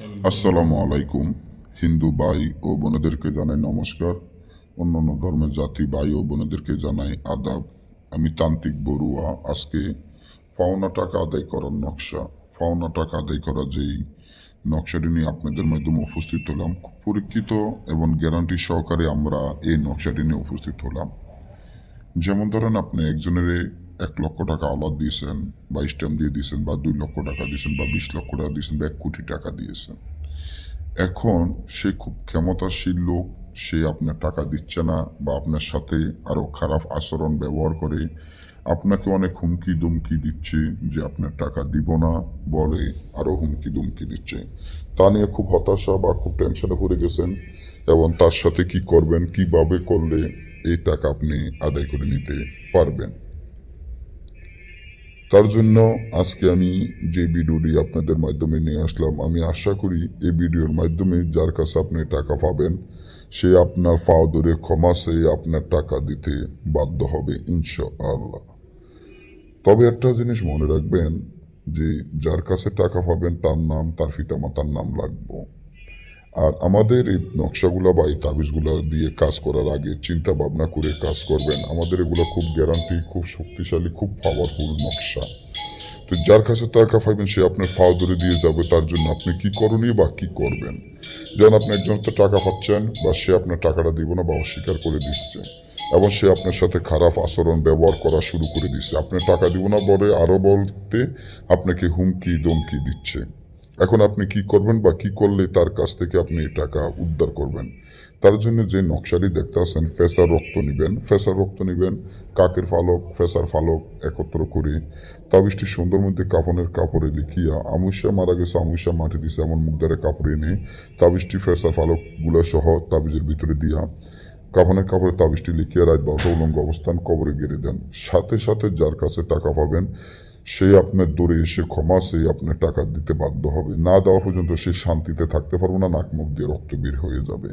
আসসালামু আলাইকুম, হিন্দু ভাই ও বোনেদেরকে জানাই নমস্কার। অন্যান্য ধর্মের জাতি ভাই ও বোনেদেরকে জানাই আদাব। আমি তান্ত্রিক বড়ুয়া, আজকে পাওনা টাকা আদায় করার নকশা। পাওনা টাকা আদায় করা যেই নকশাটি নিয়ে আপনাদের মাধ্যমে উপস্থিত হলাম পরীক্ষিত এবং গ্যারান্টি সহকারে আমরা এই নকশাটি নিয়ে উপস্থিত হলাম। যেমন ধরেন আপনি একজনের এক লক্ষ টাকা আলাদ দিয়েছেন, বা স্ট্যাম্প দিয়ে দিয়েছেন, বা দুই লক্ষ টাকা দিয়েছেন, বা বিশ লক্ষ টাকা দিয়েছেন, বা এক কোটি টাকা দিয়েছেন। এখন সে খুব ক্ষমতাশীল লোক, সে আপনার টাকা দিচ্ছে না, বা আপনার সাথে আরও খারাপ আচরণ ব্যবহার করে, আপনাকে অনেক হুমকি দুমকি দিচ্ছে যে আপনার টাকা দিব না বলে আরও হুমকি দুমকি দিচ্ছে। তা নিয়ে খুব হতাশা বা খুব টেনশনে পড়ে গেছেন, এবং তার সাথে কি করবেন, কীভাবে করলে এই টাকা আপনি আদায় করে নিতে পারবেন? তার জন্য আজকে আমি যে ভিডিওটি আপনাদের মাধ্যমে নিয়ে আসলাম, আমি আশা করি এই ভিডিওর মাধ্যমে যার কাছে আপনি টাকা পাবেন, সে আপনার ফাও ধরে ক্ষমা চেয়ে আপনার টাকা দিতে বাধ্য হবে, ইনশাআল্লাহ। তবে একটা জিনিস মনে রাখবেন যে, যার কাছে টাকা পাবেন তার নাম, তার পিতামাতার নাম লাগবো আর আমাদের এই নকশাগুলো বা এই তাবিজগুলো দিয়ে কাজ করার আগে চিন্তা ভাবনা করে কাজ করবেন। আমাদের এগুলো খুব গ্যারান্টি খুব শক্তিশালী, খুব পাওয়ারফুল নকশা। তো যার কাছে টাকা পাইবেন সে আপনার ফাও ধরে দিয়ে যাবে, তার জন্য আপনি কি করণীয় বা কি করবেন? যেন আপনি একজন তো টাকা পাচ্ছেন বা সে আপনার টাকাটা দিব না বা অস্বীকার করে দিচ্ছে এবং সে আপনার সাথে খারাপ আচরণ, ব্যবহার করা শুরু করে দিচ্ছে। আপনি টাকা দিব না বলে আরও বলতে আপনাকে হুমকি দমকি দিচ্ছে। এখন আপনি কি করবেন বা কি করলে তার কাছ থেকে আপনি টাকা উদ্ধার করবেন? তার জন্য যে নকশাটি দেখতে আসেন ফেসার রক্ত নেবেন। ফেসার রক্ত নেবেন, কাকের ফালক, ফেসার ফালক একত্র করে তাবিজটি সুন্দর মধ্যে কাপনের কাপড়ে লিখিয়া আমুষা মারা গেছে আমুষা মাটি দিছে, এমন মুখদারে কাপড়ে এনে তাবিজটি ফেসার ফালকগুলো সহ তাবিজের ভিতরে দিয়া কাফনের কাপড়ে তাবিজটি লিখিয়া রাত বারোটা উলঙ্গ অবস্থান কবরে গেড়ে দেন। সাথে সাথে যার কাছে টাকা পাবেন সে আপনার দৌড়ে এসে ক্ষমা সেই আপনার টাকা দিতে বাধ্য হবে। না দেওয়া পর্যন্ত সে শান্তিতে থাকতে পারব না, নাক মুখ দিয়ে রক্ত বের হয়ে যাবে।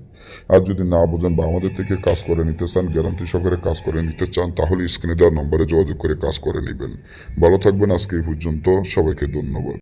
আর যদি না বোঝেন বা আমাদের থেকে কাজ করে নিতে চান গ্যারান্টি সহকারে কাজ করে নিতে চান, তাহলে স্ক্রিনে দেওয়ার নম্বরে যোগাযোগ করে কাজ করে নেবেন। ভালো থাকবেন, আজকে এই পর্যন্ত। সবাইকে ধন্যবাদ।